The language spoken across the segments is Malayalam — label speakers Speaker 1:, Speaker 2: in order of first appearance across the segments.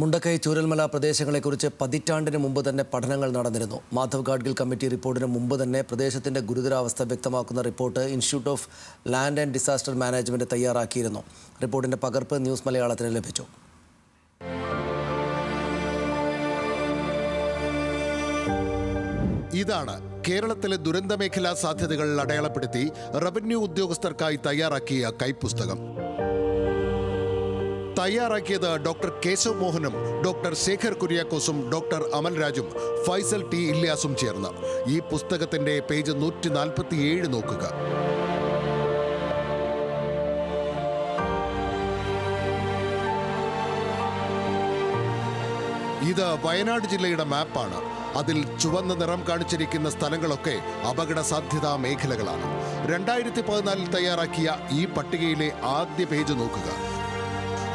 Speaker 1: മുണ്ടക്കൈ ചൂരൽമല പ്രദേശങ്ങളെക്കുറിച്ച് പതിറ്റാണ്ടിന് മുമ്പ് തന്നെ പഠനങ്ങൾ നടന്നിരുന്നു. മാധവ് ഗാഡ്ഗിൽ കമ്മിറ്റി റിപ്പോർട്ടിന് മുമ്പ് തന്നെ പ്രദേശത്തിന്റെ ഗുരുതരാവസ്ഥ വ്യക്തമാക്കുന്ന report institute of land and disaster management തയ്യാറാക്കിയിരുന്നു. റിപ്പോർട്ടിന്റെ പകർപ്പ് ന്യൂസ് മലയാളത്തിന് ലഭിച്ചു.
Speaker 2: ഇതാണ് കേരളത്തിലെ ദുരന്തമേഖലാ സാധ്യതകൾ അടയാളപ്പെടുത്തി റവന്യൂ ഉദ്യോഗസ്ഥർക്കായി തയ്യാറാക്കിയ കൈപ്പുസ്തകം. തയ്യാറാക്കിയത് ഡോക്ടർ കേശവ് മോഹനും ഡോക്ടർ ശേഖർ കുര്യാക്കോസും ഡോക്ടർ അമൽരാജും ഫൈസൽ ടി ഇല്യാസും ചേർന്ന്. ഈ പുസ്തകത്തിന്റെ പേജ് നൂറ്റി നാൽപ്പത്തിയേഴ് നോക്കുക. ഇത് വയനാട് ജില്ലയുടെ മാപ്പാണ്. അതിൽ ചുവന്ന നിറം കാണിച്ചിരിക്കുന്ന സ്ഥലങ്ങളൊക്കെ അപകട സാധ്യതാ മേഖലകളാണ്. രണ്ടായിരത്തി പതിനാലിൽ തയ്യാറാക്കിയ ഈ പട്ടികയിലെ ആദ്യ പേജ് നോക്കുക.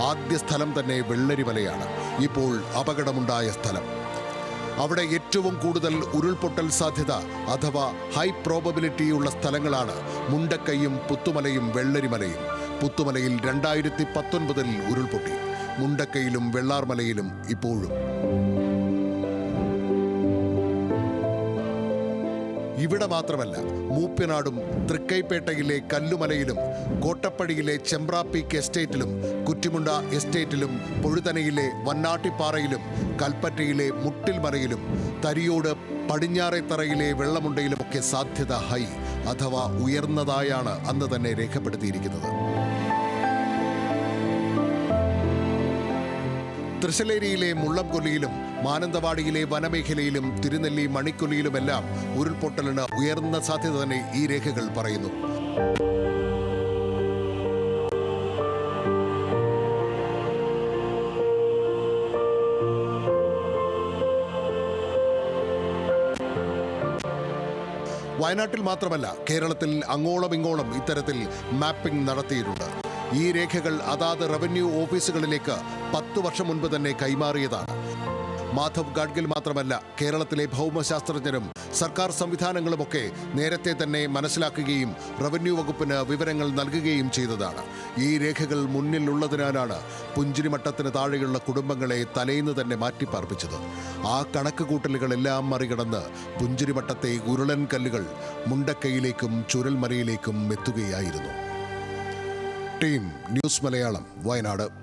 Speaker 2: ആദ്യ സ്ഥലം തന്നെ വെള്ളരിമലയാണ്. ഇപ്പോൾ അപകടമുണ്ടായ സ്ഥലം. അവിടെ ഏറ്റവും കൂടുതൽ ഉരുൾപൊട്ടൽ സാധ്യത അഥവാ ഹൈ പ്രോബബിലിറ്റി ഉള്ള സ്ഥലങ്ങളാണ് മുണ്ടക്കൈയും പുത്തുമലയും വെള്ളരിമലയും. പുത്തുമലയിൽ രണ്ടായിരത്തി പത്തൊൻപതിൽ ഉരുൾപൊട്ടി. മുണ്ടക്കയിലും വെള്ളാർമലയിലും ഇപ്പോഴും. ഇവിടെ മാത്രമല്ല മൂപ്പനാടും തൃക്കൈപ്പേട്ടയിലെ കല്ലുമലയിലും കോട്ടപ്പടിയിലെ ചെമ്പ്രാപ്പീക്ക് എസ്റ്റേറ്റിലും കുറ്റിമുണ്ട എസ്റ്റേറ്റിലും പൊഴുതനയിലെ വന്നാട്ടിപ്പാറയിലും കൽപ്പറ്റയിലെ മുട്ടിൽമലയിലും തരിയോട് പടിഞ്ഞാറേത്തറയിലെ വെള്ളമുണ്ടയിലുമൊക്കെ സാധ്യത ഹൈ അഥവാ ഉയർന്നതായാണ് അന്ന് തന്നെ രേഖപ്പെടുത്തിയിരിക്കുന്നത്. തൃശ്ശലേരിയിലെ മുള്ളംകൊല്ലിയിലും മാനന്തവാടിയിലെ വനമേഖലയിലും തിരുനെല്ലി മണിക്കൊല്ലിയിലുമെല്ലാം ഉരുൾപൊട്ടലിന് ഉയർന്ന സാധ്യത തന്നെ ഈ രേഖകൾ പറയുന്നു. വയനാട്ടിൽ മാത്രമല്ല കേരളത്തിൽ അങ്ങോളം ഇങ്ങോളം ഇത്തരത്തിൽ മാപ്പിംഗ് നടത്തിയിട്ടുണ്ട്. ഈ രേഖകൾ അതാത് റവന്യൂ ഓഫീസുകളിലേക്ക് പത്തു വർഷം മുൻപ് തന്നെ കൈമാറിയതാണ്. മാധവ് ഗാഡ്ഗിൽ മാത്രമല്ല കേരളത്തിലെ ഭൗമശാസ്ത്രജ്ഞരും സർക്കാർ സംവിധാനങ്ങളുമൊക്കെ നേരത്തെ തന്നെ മനസ്സിലാക്കുകയും റവന്യൂ വകുപ്പിന് വിവരങ്ങൾ നൽകുകയും ചെയ്തതാണ്. ഈ രേഖകൾ മുന്നിലുള്ളതിനാലാണ് പുഞ്ചിരിമട്ടത്തിന് താഴെയുള്ള കുടുംബങ്ങളെ തലേന്ന് തന്നെ മാറ്റിപ്പാർപ്പിച്ചത്. ആ കണക്കുകൂട്ടലുകളെല്ലാം മറികടന്ന് പുഞ്ചിരിമട്ടത്തെ ഉരുളൻ കല്ലുകൾ മുണ്ടക്കൈയിലേക്കും ചുരൽമലയിലേക്കും എത്തുകയായിരുന്നു. Team news Malayalam Wayanad.